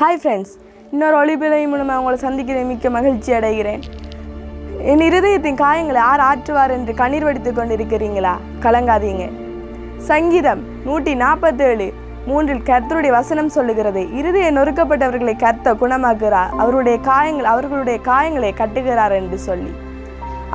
Hi friends இன்னொரு ஒளிபிலை மூலமாக உங்களை சந்திக்கிறேன். மிக்க மகிழ்ச்சி அடைகிறேன். என் இருதயத்தின் காயங்களை யார் ஆற்றுவார் என்று கண்ணீர் வடித்து கொண்டிருக்கிறீங்களா கலங்காதீங்க. சங்கீதம் நூற்றி நாற்பத்தேழு மூன்றில் கர்த்தருடைய வசனம் சொல்லுகிறது. இருதய நொறுக்கப்பட்டவர்களை கர்த்த குணமாக்குறார் அவருடைய காயங்கள் அவர்களுடைய காயங்களை கட்டுகிறார் என்று சொல்லி.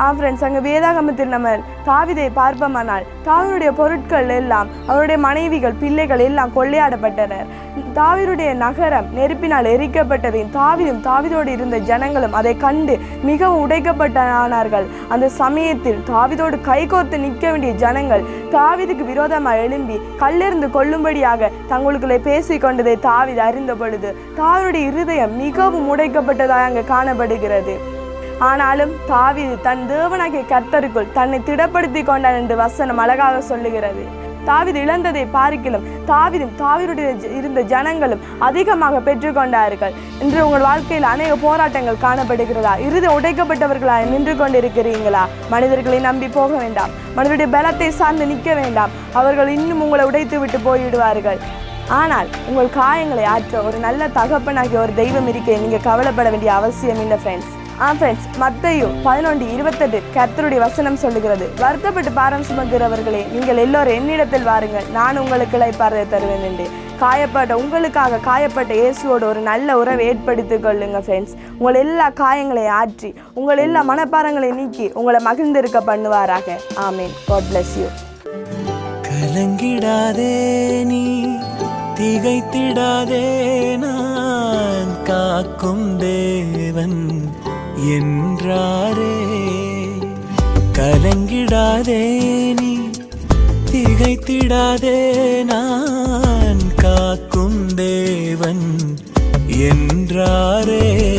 ஆ ஃப்ரெண்ட்ஸ் அங்கே வேதாகமத்தில் நம்ம தாவிதை பார்ப்போமானால் தாவினுடைய பொருட்கள் எல்லாம் அவருடைய மனைவிகள் பிள்ளைகள் எல்லாம் கொள்ளையாடப்பட்டனர். தாவிருடைய நகரம் நெருப்பினால் எரிக்கப்பட்டதையும் தாவிதும் தாவிதோடு இருந்த ஜனங்களும் அதை கண்டு மிகவும் உடைக்கப்பட்டானார்கள் அந்த சமயத்தில் தாவிதோடு கைகோர்த்து நிற்க வேண்டிய ஜனங்கள் தாவிதுக்கு விரோதமாக எழும்பி கல்லெறிந்து கொள்ளும்படியாக தங்களுக்குள்ளே பேசிக் கொண்டதை தாவிது அறிந்த பொழுது தாவினுடைய இருதயம் மிகவும் உடைக்கப்பட்டதாக அங்கு காணப்படுகிறது. ஆனாலும் தாவிது தன் தேவனாகிய கர்த்தருக்குள் தன்னை திடப்படுத்தி கொண்டான் என்று வசனம் அழகாக சொல்லுகிறது. தாவிது இழந்ததை பார்க்கிலும் தாவிதும் தாவீருடைய ஜ- இருந்த ஜனங்களும் அதிகமாக பெற்றுக்கொண்டார்கள். இன்று உங்கள் வாழ்க்கையில் அநேக போராட்டங்கள் காணப்படுகிறதா? இறுதி உடைக்கப்பட்டவர்களா நின்று கொண்டிருக்கிறீங்களா மனிதர்களை நம்பி போக வேண்டாம். மனிதருடைய பலத்தை சார்ந்து நிற்க வேண்டாம். அவர்கள் இன்னும் உங்களை உடைத்து விட்டு போய்விடுவார்கள். ஆனால் உங்கள் காயங்களை ஆற்ற ஒரு நல்ல தகப்பனாகிய ஒரு தெய்வம் இருக்க நீங்கள் கவலைப்பட வேண்டிய அவசியம் இல்லை ஃப்ரெண்ட்ஸ் ஆ ஃப்ரெண்ட்ஸ் மத்தையும் பதினொன்று இருபத்தெட்டு கர்த்தருடைய வசனம் சொல்லுகிறது. வருத்தப்பட்டு பாரம் சுமக்கிறவர்களே நீங்கள் எல்லோரும் என்னிடத்தில் வாருங்கள். நான் உங்களுக்கு இழைப்பாரதை தருவேன் என்று. காயப்பட்ட உங்களுக்காக காயப்பட்ட இயேசுவோடு ஒரு நல்ல உறவை ஏற்படுத்திக் கொள்ளுங்க ஃப்ரெண்ட்ஸ் உங்கள் எல்லா காயங்களையும் ஆற்றி உங்கள் எல்லா மனப்பாரங்களை நீக்கி உங்களை மகிழ்ந்திருக்க பண்ணுவாராக. ஆமீன் காட் பிளஸ் யூ கலங்கிடாதே நீ திகைத்திடாதே நான் காக்கும் தேவன். என்றாரே. கலங்கிடாதே நீ திகைத்திடாதே நான் காக்கும் தேவன் என்றாரே.